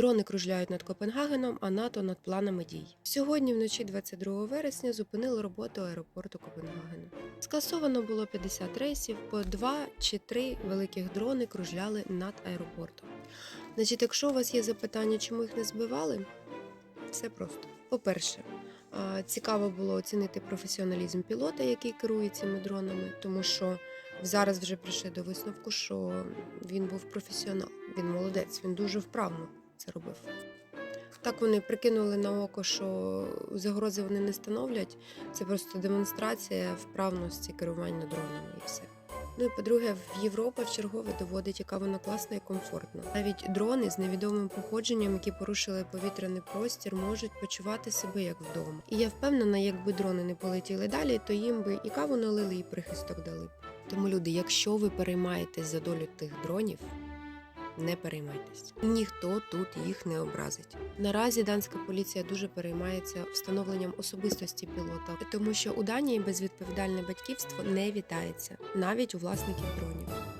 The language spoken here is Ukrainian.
Дрони кружляють над Копенгагеном, а НАТО над планами дій. Сьогодні, вночі 22 вересня, зупинили роботу аеропорту Копенгагену. Скасовано було 50 рейсів, по два чи три великих дрони кружляли над аеропортом. Значить, якщо у вас є запитання, чому їх не збивали, все просто. По-перше, цікаво було оцінити професіоналізм пілота, який керує цими дронами, тому що зараз вже прийшли до висновку, що він був професіонал, він молодець, він дуже вправно це робив. Так вони прикинули на око, що загрози вони не становлять. Це просто демонстрація вправності керування дронами і все. Ну і по-друге, в Європа в чергове доводить, яка вона класна і комфортна. Навіть дрони з невідомим походженням, які порушили повітряний простір, можуть почувати себе як вдома. І я впевнена, якби дрони не полетіли далі, то їм би і каву налили, і прихисток дали. Тому, люди, якщо ви переймаєтесь за долю тих дронів, не переймайтесь. Ніхто тут їх не образить. Наразі данська поліція дуже переймається встановленням особистості пілота, тому що у Данії безвідповідальне батьківство не вітається навіть у власників дронів.